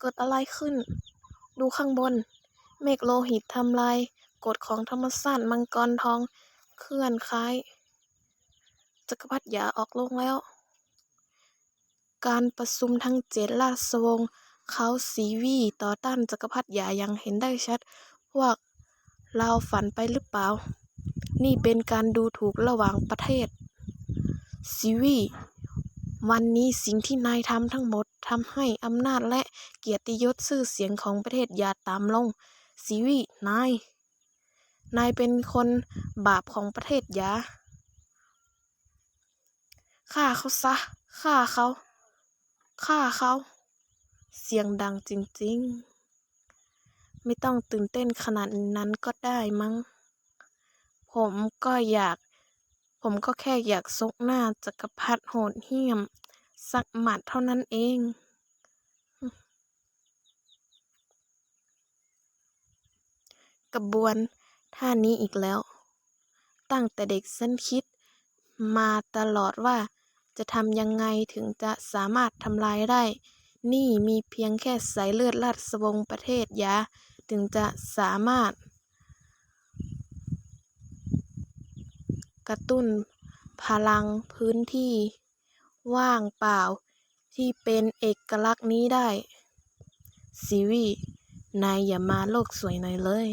เกิดอะไรขึ้น ดูข้างบน เมฆโลหิตทำลายกฎของธรรมชาติมังกรทองเคลื่อนคล้ายจักรพรรดิหยาออกลงแล้ว การประชุมทั้งเจ็ดราชวงศ์เขาสีวีต่อต้านจักรพรรดิหยายังเห็นได้ชัด พวกเราฝันไปหรือเปล่า นี่เป็นการดูถูกระหว่างประเทศซีวี วันนี้สิ่งที่นายทำทั้งหมดทำให้อำนาจและเกียรติยศชื่อเสียงของประเทศหยาต่ำลงซีวีนาย นายเป็นคนบาปของประเทศหยาฆ่าเขาซะฆ่าเขาฆ่าเขา เสียงดังจริงๆ ไม่ต้องตื่นเต้นขนาดนั้นก็ได้มั้ง ผมก็อยาก ผมก็แค่อยากซกหน้าจักรพรรดิโหดเหี้ยม สักหมัดเท่านั้นเอง กระบวนท่านี้อีกแล้ว ตั้งแต่เด็กฉันคิด มาตลอดว่าจะทำยังไงถึงจะสามารถทำลายได้ นี่มีเพียงแค่สายเลือดราชวงศ์ประเทศยาถึงจะสามารถ กระตุ้นพลังพื้นที่ว่างเปล่าที่เป็นเอกลักษณ์นี้ได้ซีวีนายอย่ามาโลกสวยหน่อยเลย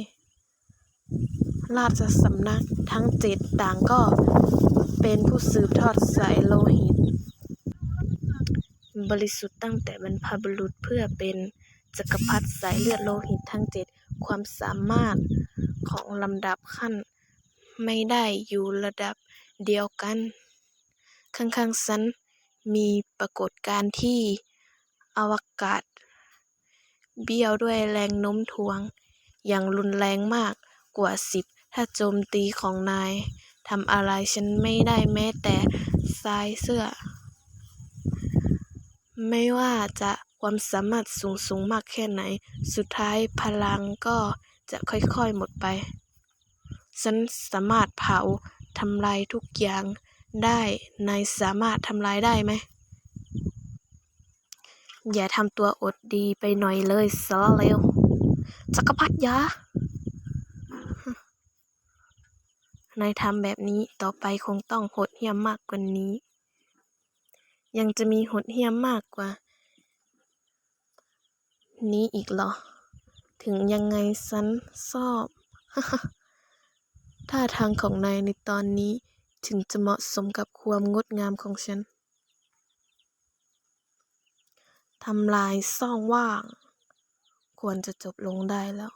ราชสำนักทั้งเจ็ดต่างก็เป็นผู้สืบทอดสายโลหิต บริสุทธิ์ตั้งแต่บรรพบุรุษเพื่อเป็นจักรพรรดิสายเลือดโลหิตทั้งเจ็ดความสามารถของลำดับขั้น ไม่ได้อยู่ระดับเดียวกัน ข้างๆฉันมีปรากฏการณ์ที่อวกาศ เบี้ยวด้วยแรงโน้มถ่วง อย่างรุนแรงมากกว่าสิบถ้าโจมตีของนายทำอะไรฉันไม่ได้แม้แต่สายเสื้อ ไม่ว่าจะความสามารถสูงสูงมากแค่ไหน สุดท้ายพลังก็จะค่อยๆหมดไป ฉันสามารถเผาทำลายทุกอย่างได้ นายสามารถทำลายได้ไหม อย่าทำตัวอดดีไปหน่อยเลยสารเลวจักรพรรดิยานายทำแบบนี้ต่อไปคงต้องหดเหี้ยมมากกว่านี้ ยังจะมีหดเหี้ยมมากกว่า นี้อีกเหรอ ถึงยังไงฉันชอบ ท่าทางของนายในตอนนี้ถึงจะเหมาะสมกับความงดงามของฉัน ทำลายช่องว่าง ควรจะจบลงได้แล้ว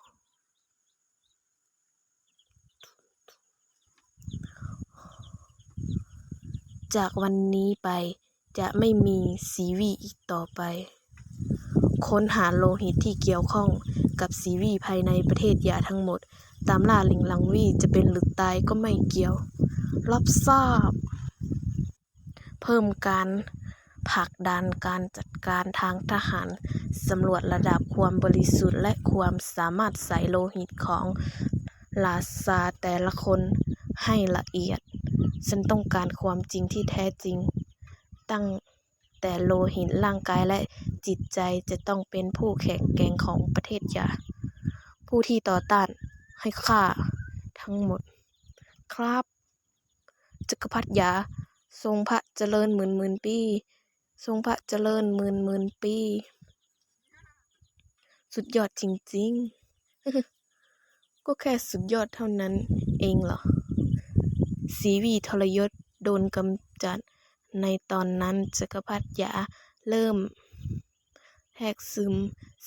จากวันนี้ไปจะไม่มีซีวีอีกต่อไป ค้นหาโลหิตที่เกี่ยวข้องกับซีวีภายในประเทศยาทั้งหมด ตามล่าลิงลังวีจะเป็นหรือตายก็ไม่เกี่ยว รับทราบ เพิ่มการผลักดันการจัดการทางทหารสำรวจระดับความบริสุทธิ์และความสามารถใส่โลหิตของราชาแต่ละคนให้ละเอียด ฉันต้องการความจริงที่แท้จริง ตั้งแต่โลหิตร่างกายและจิตใจจะต้องเป็นผู้แข็งแกร่งของประเทศยาผู้ที่ต่อต้าน ให้ข้าทั้งหมด ครับจักรพรรดิยา ทรงพระเจริญหมื่นหมื่นปี ทรงพระเจริญหมื่นหมื่นปี สุดยอดจริง ๆ ก็แค่สุดยอดเท่านั้นเองเหรอสีวีทรยศโดนกำจัดในตอนนั้นจักรพรรดิยาเริ่มแทรกซึม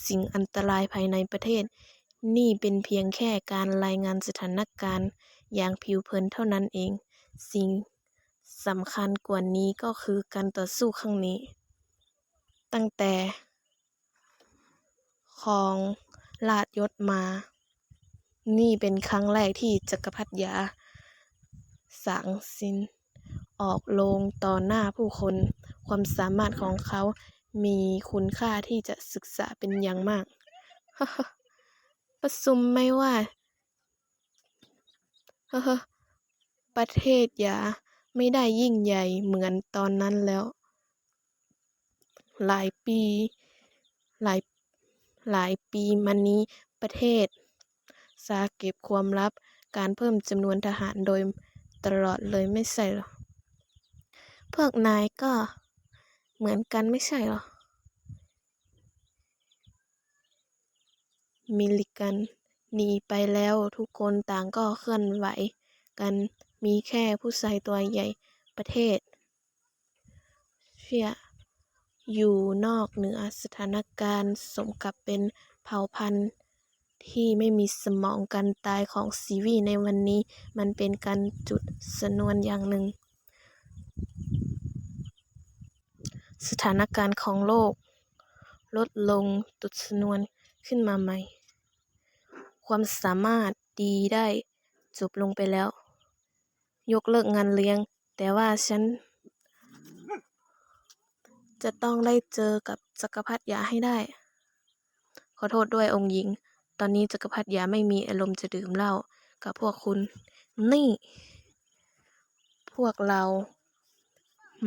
สิ่งอันตรายภายในประเทศ นี่เป็นเพียงแค่การรายงานสถานการณ์อย่างผิวเผินเท่านั้นเอง สิ่งสำคัญกว่านี้ก็คือการต่อสู้ครั้งนี้ ตั้งแต่ของราชยศมา นี่เป็นครั้งแรกที่จักรพรรดิยาสางสิน ออกโรงต่อหน้าผู้คน ความสามารถของเขามีคุณค่าที่จะศึกษาเป็นอย่างมาก ประสุมไม่ว่าประเทศยาไม่ได้ยิ่งใหญ่เหมือนตอนนั้นแล้ว หลายปี หลายหลายปีมานี้ประเทศ สาเก็บความลับการเพิ่มจำนวนทหารโดยตลอดเลยไม่ใช่หรอ พวกนายก็เหมือนกันไม่ใช่หรอ มิลลิกันหนีไปแล้วทุกคนต่างก็เคลื่อนไหวกันมีแค่ผู้ชายตัวใหญ่ประเทศเชียอยู่นอกเหนือสถานการณ์สมกับเป็นเผ่าพันธุ์ที่ไม่มีสมองการตายของซีวีในวันนี้ มันเป็นการจุดสนวนอย่างหนึ่ง สถานการณ์ของโลก ลดลงตุดชนวน ขึ้นมาใหม่ ความสามารถดีได้จบลงไปแล้ว ยกเลิกงานเลี้ยง แต่ว่าฉัน จะต้องได้เจอกับจักรพรรดิยาให้ได้ ขอโทษด้วยองค์หญิง ตอนนี้จักรพรรดิยาไม่มีอารมณ์จะดื่มเหล้ากับพวกคุณ นี่ พวกเรา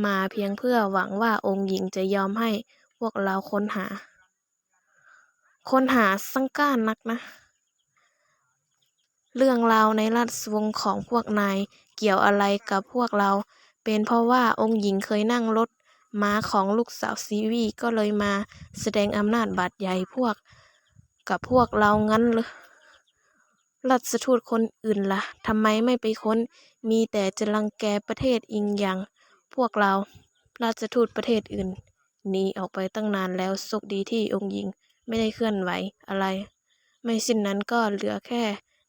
มาเพียงเพื่อหวังว่าองค์หญิงจะยอมให้พวกเราค้นหา ค้นหาสังก้านนักนะ เรื่องราวในราชวงศ์ของพวกนายเกี่ยวอะไรกับพวกเรา เป็นเพราะว่าองค์หญิงเคยนั่งรถม้าของลูกสาวซีวีก็เลยมาแสดงอำนาจบาดใหญ่พวกกับพวกเรางั้นเหรอราชทูตคนอื่นล่ะทำไมไม่ไปค้น มีแต่จะรังแกประเทศอิงอย่างพวกเรา ราชทูตประเทศอื่นหนีออกไปตั้งนานแล้วโชคดีที่องค์หญิง ไม่ได้เคลื่อนไหวอะไร ไม่เช่นนั้นก็เหลือแค่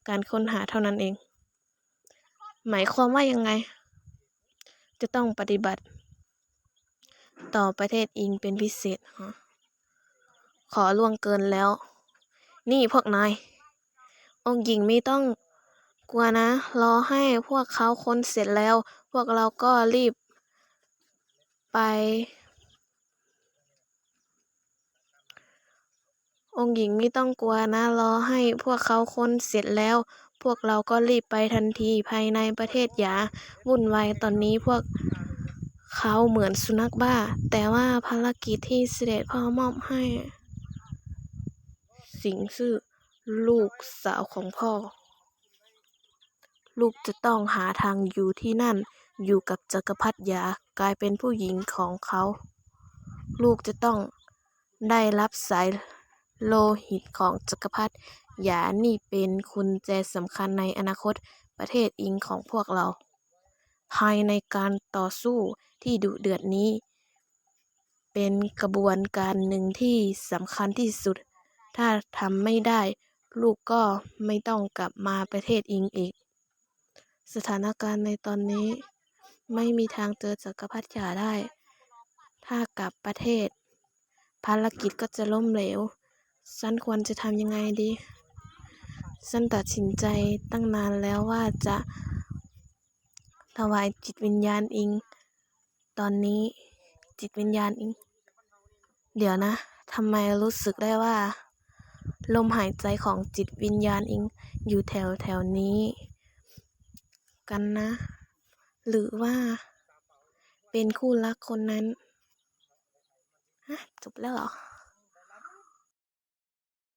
การค้นหาเท่านั้นเอง หมายความว่ายังไง จะต้องปฏิบัติ ต่อประเทศอิงเป็นพิเศษฮะขอล่วงเกินแล้ว นี่พวกนาย องค์หญิงไม่ต้องกลัวนะ รอให้พวกเขาค้นเสร็จแล้ว พวกเราก็รีบไป องค์หญิงไม่ต้องกลัวนะ รอให้พวกเขาค้นเสร็จแล้ว พวกเราก็รีบไปทันทีภายในประเทศหยา วุ่นวายตอนนี้พวกเขาเหมือนสุนัขบ้า แต่ว่าภารกิจที่เสด็จพ่อมอบให้ สิงซื่อลูกสาวของพ่อ ลูกจะต้องหาทางอยู่ที่นั่น อยู่กับจักรพรรดิยากลายเป็นผู้หญิงของเขา ลูกจะต้องได้รับสาย โลหิตของจักรพรรดิหยานี่เป็นกุญแจสำคัญในอนาคตประเทศอิงของพวกเรา ภายในการต่อสู้ที่ดุเดือดนี้ เป็นกระบวนการหนึ่งที่สำคัญที่สุด ถ้าทำไม่ได้ ลูกก็ไม่ต้องกลับมาประเทศอิงอีก สถานการณ์ในตอนนี้ ไม่มีทางเจอจักรพรรดิหยาได้ ถ้ากลับประเทศ ภารกิจก็จะล้มเหลว ฉันควรจะทำยังไงดี ฉันตัดสินใจตั้งนานแล้วว่าจะถวายจิตวิญญาณอิง ตอนนี้จิตวิญญาณอิง เดี๋ยวนะทำไมรู้สึกได้ว่า ลมหายใจของจิตวิญญาณอิง อยู่แถวแถวนี้ กันนะ หรือว่า เป็นคู่รักคนนั้น ฮะ จบแล้วเหรอ